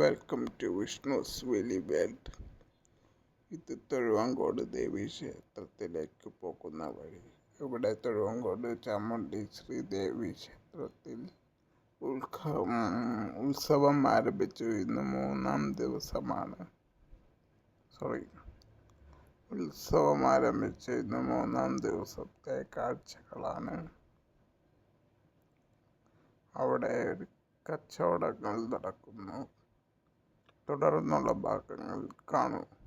Welcome to Vishnu's Veli world ഇത് തൊഴുവാങ്കോട് ദേവി ക്ഷേത്രത്തിലേക്ക് പോകുന്ന വഴി. ഇവിടെ തൊഴുവാങ്കോട് ചാമുണ്ഡി ശ്രീദേവി ക്ഷേത്രത്തിൽ ഉത്സവം ഉത്സവം ആരംഭിച്ചു. ഇന്ന് മൂന്നാം ദിവസമാണ്. സോറി ഉത്സവം ആരംഭിച്ച ഇന്ന് മൂന്നാം ദിവസത്തെ കാഴ്ചകളാണ്. അവിടെ കച്ചവടങ്ങൾ നടക്കുന്നു. തുടർന്നുള്ള ഭാഗങ്ങൾ കാണൂ.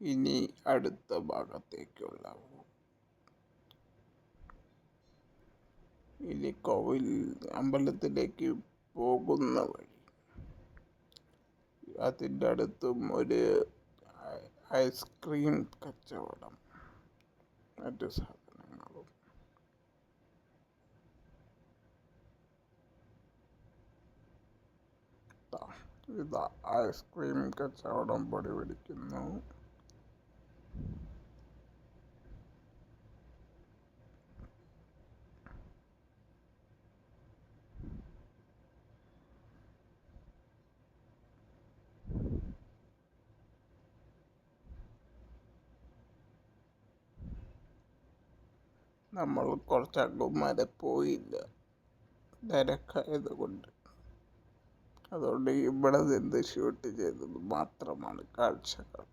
ഇനി അടുത്ത ഭാഗത്തേക്കുള്ള ഇനി കോവിൽ അമ്പലത്തിലേക്ക് പോകുന്ന വഴി. അതിന്റെ അടുത്തും ഒരു ഐസ്ക്രീം കച്ചവടം മറ്റു സാധനങ്ങളും. ഇതാ ഐസ്ക്രീം കച്ചവടം പൊടി പിടിക്കുന്നു. നമ്മൾ കുറച്ചങ്ങും വരെ പോയില്ല. തിരക്കായത് കൊണ്ട് അതുകൊണ്ട് ഇവിടെ നിന്ന് ഷൂട്ട് ചെയ്തത് മാത്രമാണ് കാഴ്ചകൾ.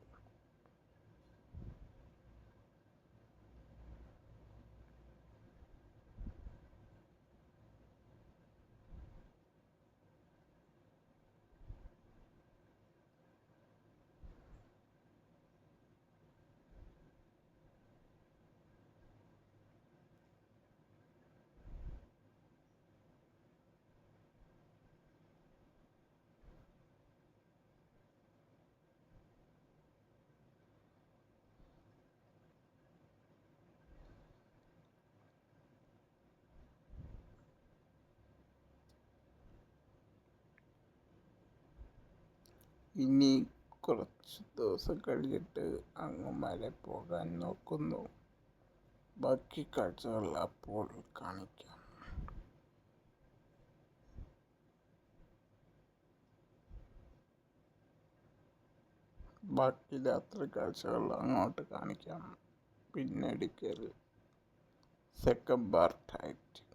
ഇനി കുറച്ച് ദിവസം കഴിഞ്ഞിട്ട് അങ്ങ് മല പോകാൻ നോക്കുന്നു. ബാക്കി കാഴ്ചകൾ അപ്പോൾ കാണിക്കാം. ബാക്കി രാത്രി കാഴ്ചകൾ അങ്ങോട്ട് കാണിക്കാം. പിന്നെ എടുക്കൽ സെക്കൻഡ് പാർട്ടായിട്ട്